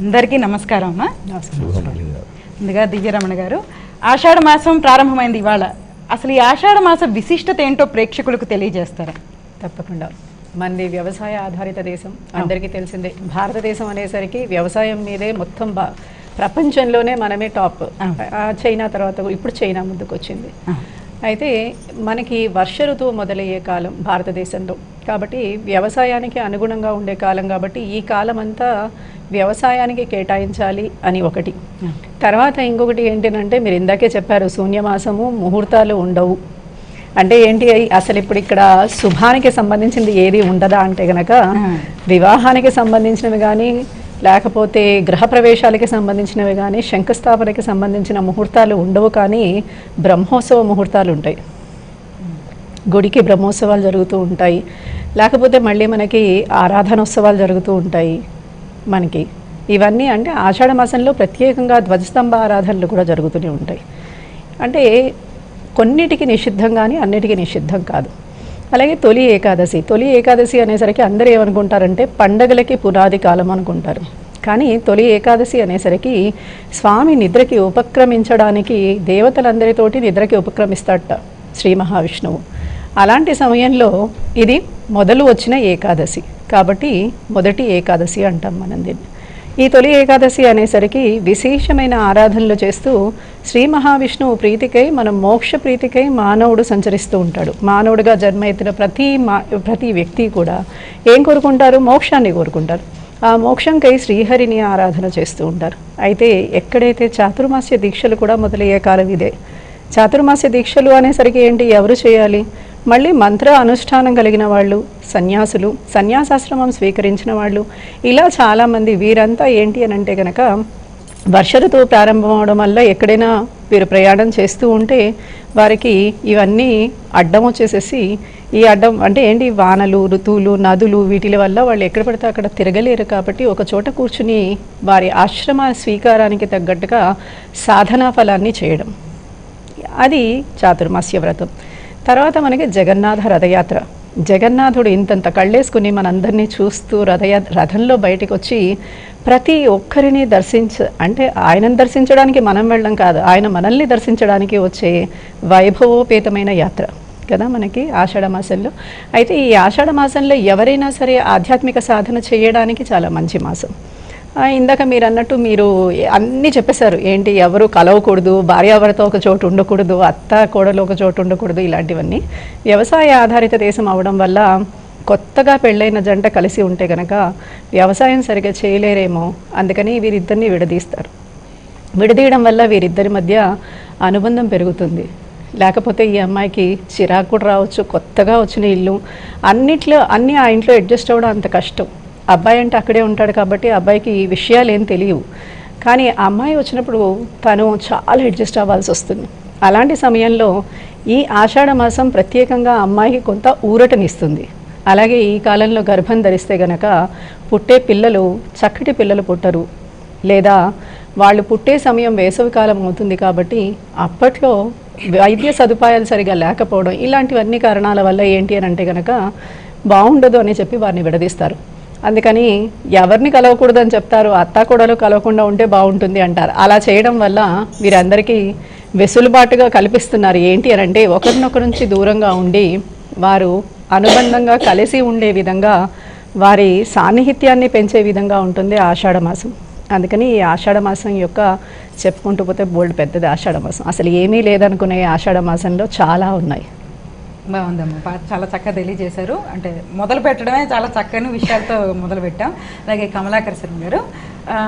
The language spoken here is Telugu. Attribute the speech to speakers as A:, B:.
A: అందరికీ నమస్కారం అమ్మా
B: నమస్కారం.
A: ముందుగా దివ్యరమణ గారు ఆషాఢ మాసం ప్రారంభమైంది ఇవాళ. అసలు ఈ ఆషాఢ మాస విశిష్టత ఏంటో ప్రేక్షకులకు తెలియజేస్తారా?
B: తప్పకుండా. మనది వ్యవసాయ ఆధారిత దేశం అందరికీ తెలిసిందే. భారతదేశం అనేసరికి వ్యవసాయం మీదే మొత్తం బా ప్రపంచంలోనే మనమే టాప్. చైనా తర్వాత ఇప్పుడు చైనా ముందుకు వచ్చింది అయితే మనకి వర్ష ఋతువు మొదలయ్యే కాలం భారతదేశంలో. కాబట్టి వ్యవసాయానికి అనుగుణంగా ఉండే కాలం కాబట్టి ఈ కాలం అంతా వ్యవసాయానికి కేటాయించాలి అని ఒకటి. తర్వాత ఇంకొకటి ఏంటంటే మీరు ఇందాకే చెప్పారు శూన్యమాసము ముహూర్తాలు ఉండవు. అంటే ఏంటి అసలు ఇప్పుడు ఇక్కడ శుభానికి సంబంధించింది ఏది ఉండదా అంటే గనక
A: ఆ.
B: వివాహానికి సంబంధించినవి కానీ లేకపోతే గృహప్రవేశాలకి సంబంధించినవి కానీ శంకుస్థాపనకి సంబంధించిన ముహూర్తాలు ఉండవు కానీ బ్రహ్మోత్సవ ముహూర్తాలు ఉంటాయి. గుడికి బ్రహ్మోత్సవాలు జరుగుతూ ఉంటాయి. లేకపోతే మళ్ళీ మనకి ఆరాధనోత్సవాలు జరుగుతూ ఉంటాయి మనకి. ఇవన్నీ అంటే ఆషాఢ మాసంలో ప్రత్యేకంగా ధ్వజస్తంభ ఆరాధనలు కూడా జరుగుతూనే ఉంటాయి. అంటే కొన్నిటికి నిషిద్ధం కానీ అన్నిటికీ నిషిద్ధం కాదు. అలాగే తొలి ఏకాదశి. తొలి ఏకాదశి అనేసరికి అందరూ ఏమనుకుంటారంటే పండగలకి పునాది కాలం అనుకుంటారు. కానీ తొలి ఏకాదశి అనేసరికి స్వామి నిద్రకి ఉపక్రమించడానికి దేవతలందరితోటి నిద్రకి ఉపక్రమిస్తాడట శ్రీ మహావిష్ణువు. అలాంటి సమయంలో ఇది మొదలు వచ్చిన ఏకాదశి. కాబట్టి మొదటి ఏకాదశి అంటాం మనం దీన్ని. ఈ తొలి ఏకాదశి అనేసరికి విశేషమైన ఆరాధనలు చేస్తూ శ్రీ మహావిష్ణువు ప్రీతికై మనం మోక్ష ప్రీతికై మానవుడు సంచరిస్తూ ఉంటాడు. మానవుడిగా జన్మ ఎత్తిన ప్రతి మా ప్రతి వ్యక్తి కూడా ఏం కోరుకుంటారు? మోక్షాన్ని కోరుకుంటారు. ఆ మోక్షంకై శ్రీహరిని ఆరాధన చేస్తూ ఉంటారు. అయితే ఎక్కడైతే చాతుర్మాస్య దీక్షలు కూడా మొదలయ్యే కాలం ఇదే. చాతుర్మాస్య దీక్షలు అనేసరికి ఏంటి? ఎవరు చేయాలి? మళ్ళీ మంత్ర అనుష్ఠానం కలిగిన వాళ్ళు సన్యాసులు సన్యాసాశ్రమం స్వీకరించిన వాళ్ళు ఇలా చాలామంది వీరంతా ఏంటి అని అంటే కనుక వర్ష ఋతువు ప్రారంభం అవడం వల్ల ఎక్కడైనా వీరు ప్రయాణం చేస్తూ ఉంటే వారికి ఇవన్నీ అడ్డం వచ్చేసేసి ఈ అడ్డం అంటే ఏంటి? వానలు ఋతువులు నదులు వీటి వల్ల వాళ్ళు ఎక్కడ పడితే అక్కడ తిరగలేరు కాబట్టి ఒక చోట కూర్చుని వారి ఆశ్రమ స్వీకారానికి తగ్గట్టుగా సాధనా ఫలాన్ని చేయడం. అది చాతుర్మాస్య వ్రతం. తర్వాత మనకి జగన్నాథ రథయాత్ర. జగన్నాథుడు ఇంతంత కళ్ళేసుకుని మనందరినీ చూస్తూ రథయ రథంలో బయటకు వచ్చి ప్రతి ఒక్కరిని దర్శించ అంటే ఆయనను దర్శించడానికి మనం వెళ్ళడం కాదు ఆయన మనల్ని దర్శించడానికి వచ్చే వైభవోపేతమైన యాత్ర కదా మనకి ఆషాఢ మాసంలో. అయితే ఈ ఆషాఢ మాసంలో ఎవరైనా సరే ఆధ్యాత్మిక సాధన చేయడానికి చాలా మంచి మాసం. ఇందాక మీరు అన్నట్టు మీరు అన్నీ చెప్పేశారు. ఏంటి ఎవరు కలవకూడదు భార్యాభర్త ఒక చోటు ఉండకూడదు అత్త కోడలు ఒక చోటు ఉండకూడదు ఇలాంటివన్నీ. వ్యవసాయ ఆధారిత దేశం అవడం వల్ల కొత్తగా పెళ్ళైన జంట కలిసి ఉంటే కనుక వ్యవసాయం సరిగ్గా చేయలేరేమో అందుకని వీరిద్దరిని విడదీస్తారు. విడదీయడం వల్ల వీరిద్దరి మధ్య అనుబంధం పెరుగుతుంది. లేకపోతే ఈ అమ్మాయికి చిరాకు కూడా రావచ్చు కొత్తగా వచ్చిన ఇల్లు అన్నిట్లో అన్నీ ఆ ఇంట్లో అడ్జస్ట్ అవ్వడం అంత కష్టం. అబ్బాయి అంటే అక్కడే ఉంటాడు కాబట్టి అబ్బాయికి ఈ విషయాలు ఏం తెలియవు. కానీ ఆ అమ్మాయి వచ్చినప్పుడు తను చాలా అడ్జస్ట్ అవ్వాల్సి వస్తుంది. అలాంటి సమయంలో ఈ ఆషాఢ మాసం ప్రత్యేకంగా అమ్మాయికి కొంత ఊరటనిస్తుంది. అలాగే ఈ కాలంలో గర్భం ధరిస్తే గనక పుట్టే పిల్లలు చక్కటి పిల్లలు పుట్టరు. లేదా వాళ్ళు పుట్టే సమయం వేసవి కాలం అవుతుంది కాబట్టి అప్పట్లో వైద్య సదుపాయాలు సరిగా లేకపోవడం ఇలాంటివన్నీ కారణాల వల్ల ఏంటి అని అంటే కనుక బాగుండదు అని చెప్పి వారిని విడదీస్తారు. అందుకని ఎవరిని కలవకూడదని చెప్తారు అత్త కూడలు కలవకుండా ఉంటే బాగుంటుంది అంటారు. అలా చేయడం వల్ల వీరందరికీ వెసులుబాటుగా కల్పిస్తున్నారు. ఏంటి అని అంటే ఒకరినొకరి నుంచి దూరంగా ఉండి వారు అనుబంధంగా కలిసి ఉండే విధంగా వారి సాన్నిహిత్యాన్ని పెంచే విధంగా ఉంటుంది ఆషాఢ మాసం. అందుకని ఈ ఆషాఢ మాసం యొక్క చెప్పుకుంటూ పోతే బోల్డ్ పెద్దది ఆషాఢ మాసం. అసలు ఏమీ లేదనుకునే ఆషాఢమాసంలో ఆషాఢ మాసంలో చాలా ఉన్నాయి.
A: బాగుందమ్మా. చాలా చక్కగా తెలియజేశారు. అంటే మొదలు పెట్టడమే చాలా చక్కని విషయాలతో మొదలు పెట్టాం అలాగే కమలాకర్ శర్మ గారు ఆ,